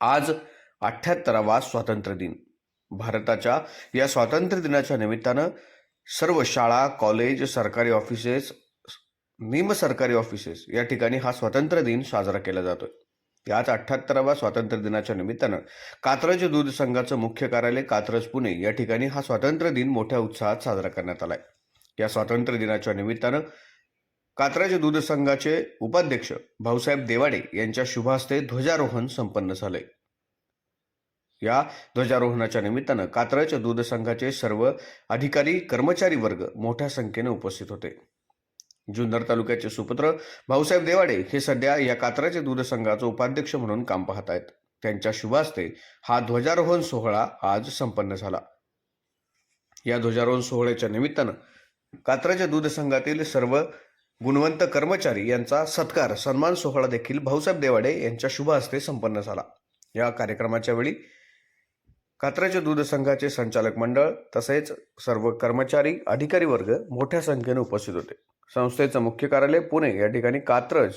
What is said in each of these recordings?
आज अठ्ठ्याहत्तरावा स्वातंत्र्य दिन. भारताच्या या स्वातंत्र्य दिनाच्या निमित्तानं सर्व शाळा कॉलेज सरकारी ऑफिसेस निमसरकारी ऑफिसेस या ठिकाणी हा स्वातंत्र्य दिन साजरा केला जातोय. याच अठ्ठ्याहत्तराव्या स्वातंत्र्य दिनाच्या निमित्तानं कात्रज दूध संघाचं मुख्य कार्यालय कात्रज पुणे या ठिकाणी हा स्वातंत्र्य दिन मोठ्या उत्साहात साजरा करण्यात आलाय. या स्वातंत्र्य दिनाच्या निमित्तानं कात्राचे दूध संघाचे उपाध्यक्ष भाऊसाहेब देवाडे यांच्या शुभहस्ते ध्वजारोहण संपन्न झाले. या ध्वजारोहणाच्या निमित्तानं कात्रज दूध संघाचे सर्व अधिकारी कर्मचारी वर्ग मोठ्या संख्येने उपस्थित होते. जुन्नर तालुक्याचे सुपुत्र भाऊसाहेब देवाडे हे सध्या या कात्रज दूध संघाचं उपाध्यक्ष म्हणून काम पाहत आहेत त्यांच्या शुभास्ते हा ध्वजारोहण सोहळा आज संपन्न झाला. या ध्वजारोहण सोहळ्याच्या निमित्तानं कात्राच्या दूध संघातील सर्व गुणवंत कर्मचारी यांचा सत्कार सन्मान सोहळा देखील भाऊसाहेब देवाडे यांच्या शुभ हस्ते संपन्न झाला. या कार्यक्रमाच्या वेळी कात्राचे दूध संघाचे संचालक मंडळ तसेच सर्व कर्मचारी अधिकारी वर्ग मोठ्या संख्येने उपस्थित होते. संस्थेचं मुख्य कार्यालय पुणे या ठिकाणी कात्रज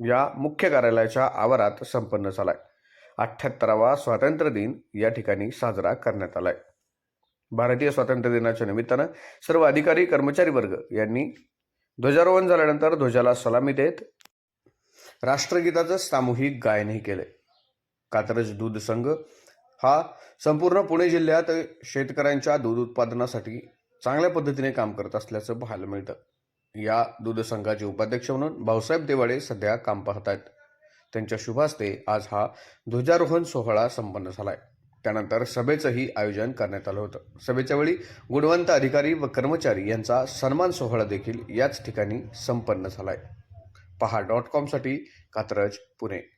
या मुख्य कार्यालयाच्या आवारात संपन्न झालाय. अठ्ठ्याहत्तरावा स्वातंत्र्य दिन या ठिकाणी साजरा करण्यात आलाय. भारतीय स्वातंत्र्य दिनाच्या निमित्तानं सर्व अधिकारी कर्मचारी वर्ग यांनी ध्वजारोहण झाल्यानंतर ध्वजाला सलामी देत राष्ट्रगीताचं सामूहिक गायनही केले. कात्रज दूध संघ हा संपूर्ण पुणे जिल्ह्यात शेतकऱ्यांच्या दूध उत्पादनासाठी चांगल्या पद्धतीने काम करत असल्याचं पाहायला मिळतं. या दूध संघाचे उपाध्यक्ष म्हणून भाऊसाहेब देवाडे सध्या काम पाहत आहेत त्यांच्या शुभास्ते आज हा ध्वजारोहण सोहळा संपन्न झाला आहे त्यानंतर सभेचंही आयोजन करण्यात आलं होतं. सभेच्या वेळी गुणवंत अधिकारी व कर्मचारी यांचा सन्मान सोहळा देखील याच ठिकाणी संपन्न झालाय. पहा डॉट कॉमसाठी कात्रज पुणे.